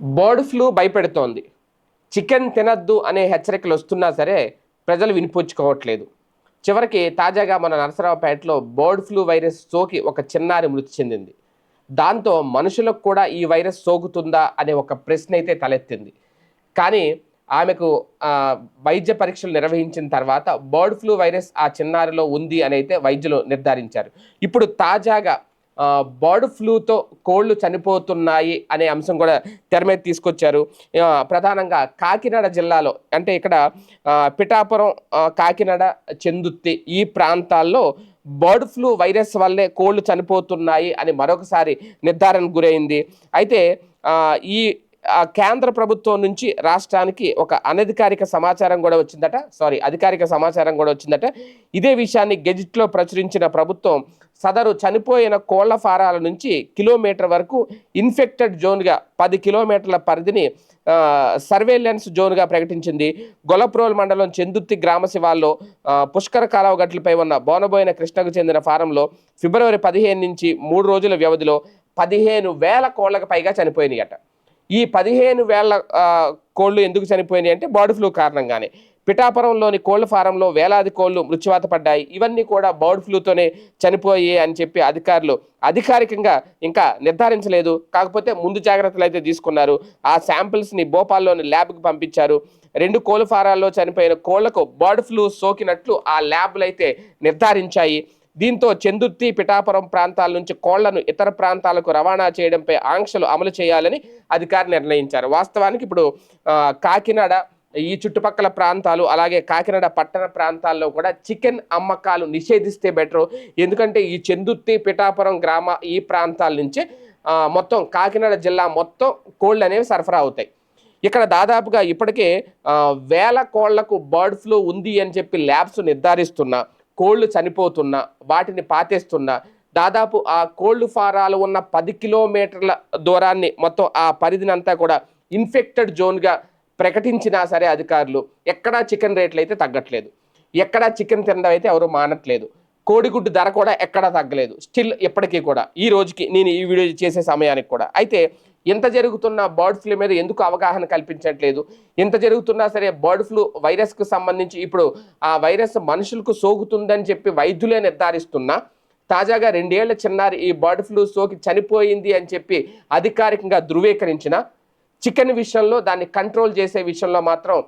Bird flu భయపెడుతోంది. Chicken తినద్దు అనే హెచ్చరికలు వస్తున్నా సరే ప్రజలు వినిపించుకోవట్లేదు చివరికి తాజాగా మన నరసరావుపేటలో బర్డ్ ఫ్లూ వైరస్ సోకి ఒక చిన్నారి మృతి చెందింది. దాంతో మనుషులకు కూడా ఈ వైరస్ సోకుతుందా అనే ఒక ప్రశ్న అయితే తలెత్తింది. కానీ ఆమెకు వైద్య పరీక్షలు నిర్వహించిన తర్వాత బర్డ్ ఫ్లూ వైరస్ ఆ చిన్నారిలో ఉంది అని అయితే వైద్యులు నిర్ధారించారు. ఇప్పుడు తాజాగా బర్డ్ ఫ్లూతో కోళ్ళు చనిపోతున్నాయి అనే అంశం కూడా తెర మీద తీసుకొచ్చారు. ప్రధానంగా కాకినాడ జిల్లాలో అంటే ఇక్కడ పిఠాపురం కాకినాడ చెందుత్తి ఈ ప్రాంతాల్లో బర్డ్ ఫ్లూ వైరస్ వల్లే కోళ్ళు చనిపోతున్నాయి అని మరొకసారి నిర్ధారణకు గురైంది. అయితే ఈ కేంద్ర ప్రభుత్వం నుంచి రాష్ట్రానికి ఒక అనధికారిక సమాచారం కూడా వచ్చిందట. సారీ అధికారిక సమాచారం కూడా వచ్చిందట. ఇదే విషయాన్ని గెజిట్లో ప్రచురించిన ప్రభుత్వం సదరు చనిపోయిన కోళ్ళ ఫారాల నుంచి కిలోమీటర్ వరకు ఇన్ఫెక్టెడ్ జోన్గా పది కిలోమీటర్ల పరిధిని సర్వేలెన్స్ జోన్గా ప్రకటించింది. గొలప్రోల్ మండలం చెందుత్తి గ్రామ శివాల్లో పుష్కర కాలువ గట్లపై ఉన్న బోనబోయిన కృష్ణకు చెందిన ఫారంలో ఫిబ్రవరి పదిహేను నుంచి మూడు రోజుల వ్యవధిలో పదిహేను వేల కోళ్ళకు పైగా చనిపోయినాయి ఈ పదిహేను వేల కోళ్ళు ఎందుకు చనిపోయినాయి అంటే బర్డ్ ఫ్లూ కారణంగానే. పిఠాపురంలోని కోళ్ళ ఫారంలో వేలాది కోళ్ళు మృత్యువాత పడ్డాయి. ఇవన్నీ కూడా బర్డ్ ఫ్లూతోనే చనిపోయాయి అని చెప్పి అధికారులు అధికారికంగా ఇంకా నిర్ధారించలేదు. కాకపోతే ముందు జాగ్రత్తలు అయితే తీసుకున్నారు. ఆ శాంపిల్స్ని భోపాల్లోని ల్యాబ్కి పంపించారు. రెండు కోళ్ళ ఫారాల్లో చనిపోయిన కోళ్ళకు బర్డ్ ఫ్లూ సోకినట్లు ఆ ల్యాబ్లు అయితే నిర్ధారించాయి. దీంతో చెందుర్తి పిఠాపురం ప్రాంతాల నుంచి కోళ్ళను ఇతర ప్రాంతాలకు రవాణా చేయడంపై ఆంక్షలు అమలు చేయాలని అధికారులు నిర్ణయించారు. వాస్తవానికి ఇప్పుడు కాకినాడ ఈ చుట్టుపక్కల ప్రాంతాలు అలాగే కాకినాడ పట్టణ ప్రాంతాల్లో కూడా చికెన్ అమ్మకాలు నిషేధిస్తే బెటరు. ఎందుకంటే ఈ చెందుర్తి పిఠాపురం గ్రామ ఈ ప్రాంతాల నుంచి మొత్తం కాకినాడ జిల్లా మొత్తం కోళ్ళు అనేవి సరఫరా అవుతాయి. ఇక్కడ దాదాపుగా ఇప్పటికే వేల కోళ్ళకు బర్డ్ ఫ్లూ ఉంది అని చెప్పి ల్యాబ్స్ నిర్ధారిస్తున్నా. కోళ్ళు చనిపోతున్నా వాటిని పాతేస్తున్నా దాదాపు ఆ కోళ్ళు ఫారాలు ఉన్న పది కిలోమీటర్ల దూరాన్ని మొత్తం ఆ పరిధిని అంతా కూడా ఇన్ఫెక్టెడ్ జోన్గా ప్రకటించినా సరే అధికారులు ఎక్కడా చికెన్ రేట్లు అయితే తగ్గట్లేదు. ఎక్కడా చికెన్ తినడం అయితే ఎవరు మానట్లేదు. కోడిగుడ్డు ధర కూడా ఎక్కడా తగ్గలేదు. స్టిల్ ఇప్పటికీ కూడా. ఈ రోజుకి నేను ఈ వీడియో చేసే సమయానికి కూడా. అయితే ఎంత జరుగుతున్న బర్డ్ ఫ్లూ మీద ఎందుకు అవగాహన కల్పించట్లేదు? ఎంత జరుగుతున్నా సరే బర్డ్ ఫ్లూ వైరస్కు సంబంధించి ఇప్పుడు ఆ వైరస్ మనుషులకు సోకుతుందని చెప్పి వైద్యులే నిర్ధారిస్తున్నా తాజాగా రెండేళ్ళ చిన్నారి ఈ బర్డ్ ఫ్లూ సోకి చనిపోయింది అని చెప్పి అధికారికంగా ధృవీకరించిన చికెన్ విషయంలో దాన్ని కంట్రోల్ చేసే విషయంలో మాత్రం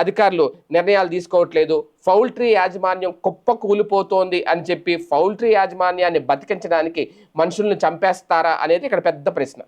అధికారులు నిర్ణయాలు తీసుకోవట్లేదు. పౌల్ట్రీ యాజమాన్యం కుప్ప కూలిపోతోంది అని చెప్పి పౌల్ట్రీ యాజమాన్యాన్ని బతికించడానికి మనుషుల్ని చంపేస్తారా అనేది ఇక్కడ పెద్ద ప్రశ్న.